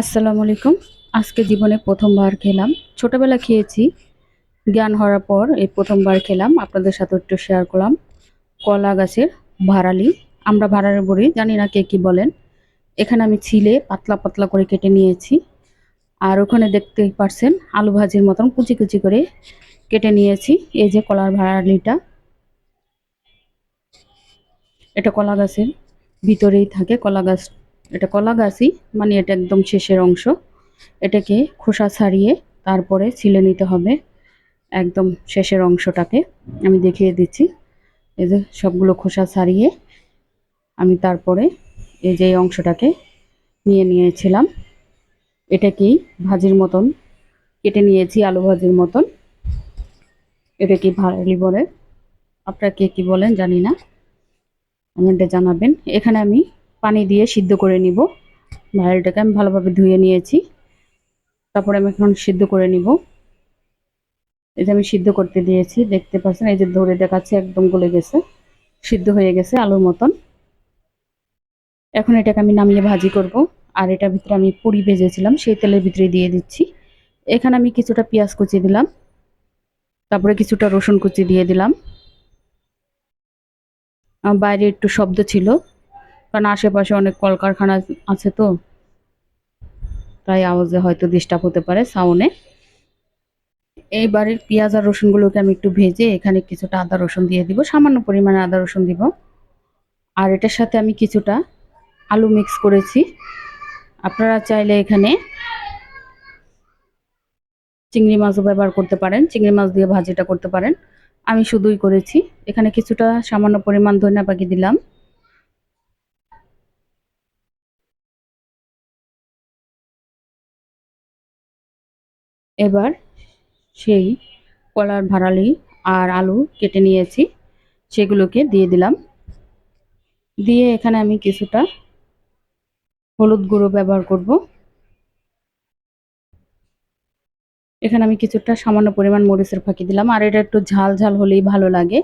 আসসালামু আলাইকুম। আজকে জীবনে প্রথমবার খেলাম। ছোটবেলা খেয়েছি। জ্ঞান হওয়ার পর এই প্রথমবার খেলাম। আপনাদের সাথে একটু শেয়ার করলাম। কলা গাছের ভাড়ালি আমরা ভাড়ারে বড়ি জানি না কে কী বলেন। এখানে আমি ছিলে পাতলা পাতলা করে কেটে নিয়েছি। আর ওখানে দেখতেই পারছেন, আলু ভাজির মতন কুচি কুচি করে কেটে নিয়েছি। এই যে কলার ভাড়ালিটা এটা কলা গাছের ভিতরেই থাকে, কলা গাছ এটা কলা গাছই মানে এটা একদম শেষের অংশ। এটাকে খোসা ছাড়িয়ে তারপরে ছিলে নিতে হবে একদম শেষের অংশটাকে। আমি দেখিয়ে দিচ্ছি। এই যে সবগুলো খোসা ছাড়িয়ে আমি তারপরে এই যে অংশটাকে নিয়ে নিয়েছিলাম। এটাকেই ভাজির মতন, কেটে নিয়েছি আলু ভাজির মতন। এটা কি ভাড়ালি বলে। আপনারা কে কী বলেন জানি না। আমাদের জানাবেন। এখানে আমি পানি দিয়ে সিদ্ধ করে নিব। ভাইলটাকে আমি ভালোভাবে ধুয়ে নিয়েছি। তারপরে আমি এখন সিদ্ধ করে নিব। এই যে আমি সিদ্ধ করতে দিয়েছি, দেখতে পাচ্ছেন? এই যে ধরে দেখাচ্ছে, একদম গলে গেছে। সিদ্ধ হয়ে গেছে আলুর মতন। এখন এটাকে আমি নামিয়ে ভাজি করব। আর এটার ভিতরে আমি পুরি ভেজেছিলাম, সেই তেলের ভিতরে দিয়ে দিচ্ছি। এখানে আমি কিছুটা পেঁয়াজ কুচি দিলাম। তারপরে কিছুটা রসুন কুচি দিয়ে দিলাম। বাইরে একটু শব্দ ছিল। কারণ আশেপাশে অনেক কলকারখানা আছে তো। তাই আওয়াজে হয়তো ডিস্টার্ব হতে পারে সাউন্ডে এইবারের পেঁয়াজ আর রসুনগুলোকে আমি একটু ভেজে এখানে কিছুটা আদা রসুন দিয়ে দিব। সামান্য পরিমাণে আদা রসুন দিব। আর এটার সাথে আমি কিছুটা আলু মিক্স করেছি। আপনারা চাইলে এখানে চিংড়ি মাছও ব্যবহার করতে পারেন, চিংড়ি মাছ দিয়ে ভাজিটা করতে পারেন। আমি শুধুই করেছি। এখানে কিছুটা সামান্য পরিমাণ ধনিয়া পাখি দিলাম। এবার সেই কলার ভাড়ালি আর আলু কেটে নিয়েছি, সেগুলোকে দিয়ে দিলাম। দিয়ে এখানে আমি কিছুটা হলুদ গুঁড়ো ব্যবহার করব। এখানে আমি কিছুটা সামান্য পরিমাণ মরিচের ফাঁকি দিলাম, আর এটা একটু ঝাল ঝাল হলেই ভালো লাগে।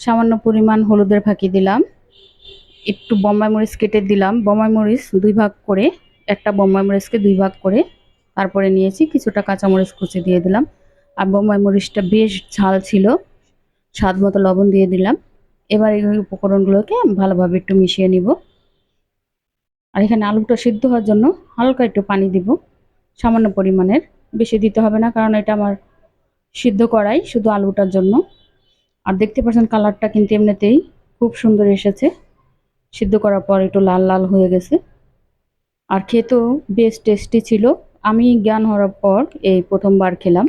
সামান্য পরিমাণ হলুদের ফাঁকি দিলাম। একটু বোম্বাই মরিচ কেটে দিলাম। বোম্বাই মরিচ দুই ভাগ করে, একটা বোম্বাই মরিচকে দুই ভাগ করে তারপরে নিয়েছি কিছুটা কাঁচামরিচ কুচি দিয়ে দিলাম। আর বোম্বাই মরিচটা বেশ ঝাল ছিল, স্বাদ মতো লবণ দিয়ে দিলাম। এবার এই উপকরণগুলোকে ভালোভাবে একটু মিশিয়ে নিব। আর এখানে আলুটা সিদ্ধ হওয়ার জন্য হালকা একটু পানি দিব, সামান্য পরিমাণের। বেশি দিতে হবে না, কারণ এটা আমার সিদ্ধ করাই শুধু আলুটার জন্য। আর দেখতে পাচ্ছেন কালারটা কিন্তু এমনিতেই খুব সুন্দর এসেছে। সিদ্ধ করার পর একটু লাল লাল হয়ে গেছে। আর খেতেও বেশ টেস্টি ছিল। আমি জ্ঞান হওয়ার পর এই প্রথমবার খেলাম।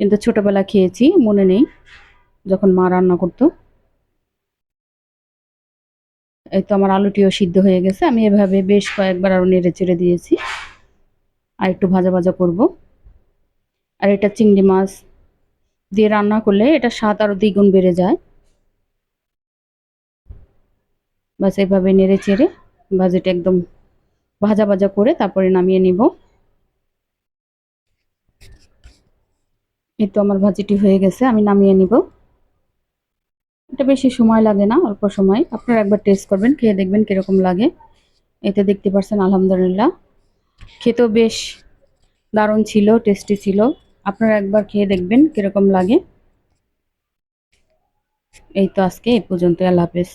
কিন্তু ছোটবেলা খেয়েছি, মনে নেই যখন মা রান্না করতো। এই তো আমার আলুটিও সিদ্ধ হয়ে গেছে, আমি এভাবে বেশ কয়েকবার আরও নেড়ে চেড়ে দিয়েছি। আর একটু ভাজা ভাজা করব। আর এটা চিংড়ি মাছ দিয়ে রান্না করলে এটা স্বাদ আরও দ্বিগুণ বেড়ে যায়। বাস এভাবে নেড়ে চেড়ে ভাজিটা একদম ভাজা ভাজা করে তারপরে নামিয়ে নিব। এই তো আমার ভাজিটি হয়ে গেছে, আমি নামিয়ে নিব। এটা বেশি সময় লাগে না, অল্প সময়। আপনারা একবার টেস্ট করবেন, খেয়ে দেখবেন কীরকম লাগে। এতে দেখতে পারছেন, আলহামদুলিল্লাহ। খেতেও বেশ দারুণ ছিল টেস্টি ছিল। আপনারা একবার খেয়ে দেখবেন কীরকম লাগে। এই তো আজকে, এই পর্যন্ত আল্লাহ হাফেজ।